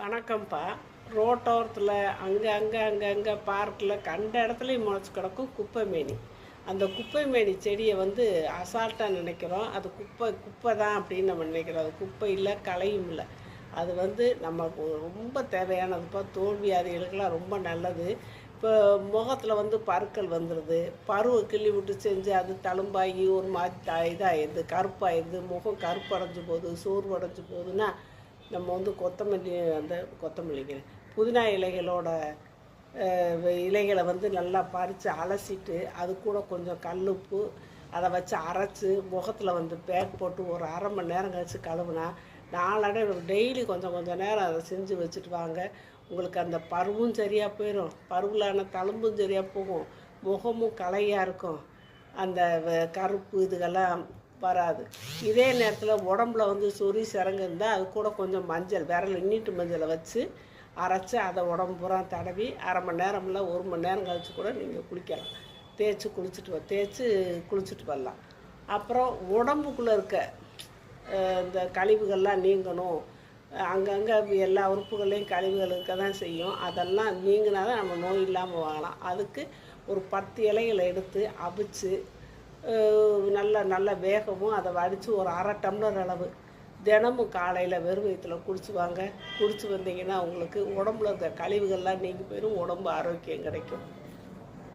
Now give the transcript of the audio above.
வணக்கம்ப்பா. ரோட்டோரத்தில் அங்கே அங்கே அங்கே அங்கே பார்க்கில் கண்ட இடத்துலையும் முளைச்சி கிடக்கும் குப்பை மேனி. அந்த குப்பை மேனி செடியை வந்து அசால்ட்டாக நினைக்கிறோம். அது குப்பை குப்பை தான் அப்படின்னு நம்ம நினைக்கிறோம். அது குப்பை இல்லை களையும் இல்லை. அது வந்து நமக்கு ரொம்ப தேவையானதுப்பா தோல் வியாதிகளுக்கெல்லாம் ரொம்ப நல்லது. இப்போ முகத்தில் வந்து பருக்கள் வந்துடுது பருவை கிள்ளி விட்டு செஞ்சு அது தழும்பாகி ஒரு மாதிரி இதாகிடுது கருப்பாயிடுது. முகம் கருப்படைஞ்சு போகுது. சோர்வடைஞ்சு போகுதுன்னா நம்ம வந்து கொத்தமல்லி அந்த கொத்தமல்லிங்க புதினா இலைகளோட இலைகளை வந்து நல்லா பறித்து அலசிட்டு அது கூட கொஞ்சம் கல்லுப்பு அதை வச்சு அரைச்சி முகத்தில் வந்து பேக் போட்டு ஒரு அரை மணி நேரம் கழிச்சு கழுவுனா நாளடை டெய்லி கொஞ்சம் கொஞ்சம் நேரம் அதை செஞ்சு வச்சுட்டு வாங்க. உங்களுக்கு அந்த பருவும் சரியாக போயிடும் பருவிலான தழும்பும் சரியாக போகும். முகமும் கலையாக இருக்கும். அந்த வ- கருப்பு இதுகெல்லாம் வராது. இதே நேரத்தில் உடம்புல வந்து சொறி சிறங்கு இருந்தால் அது கூட கொஞ்சம் மஞ்சள் விரல் இன்னிட்டு மஞ்சளை வச்சு அரைச்சி அதை உடம்பு பூரா தடவி அரை மணி நேரம் இல்லை ஒரு மணி நேரம் கழித்து கூட நீங்கள் குளிக்கலாம். தேய்ச்சி குளிச்சுட்டு வ தேய்ச்சி குளிச்சுட்டு வரலாம். அப்புறம் உடம்புக்குள்ளே இருக்க இந்த கழிவுகள்லாம் நீங்கணும். அங்கங்கே எல்லா உறுப்புகள்லையும் கழிவுகள் இருக்க தான் செய்யும். அதெல்லாம் நீங்கினா தான் நம்ம நோய் இல்லாமல் வாங்கலாம் அதுக்கு ஒரு பத்து இலைகளை எடுத்து அவிச்சு நல்ல நல்ல வேகமும் அதை வடித்து ஒரு அரை டம்ளர் அளவு தினமும் காலையில் வெறும் வயிற்றுல குடிச்சு வாங்க குடிச்சு வந்தீங்கன்னா உங்களுக்கு உடம்புல இருக்க கழிவுகள்லாம் நீங்கி போயிடும் உடம்பு ஆரோக்கியம் கிடைக்கும்.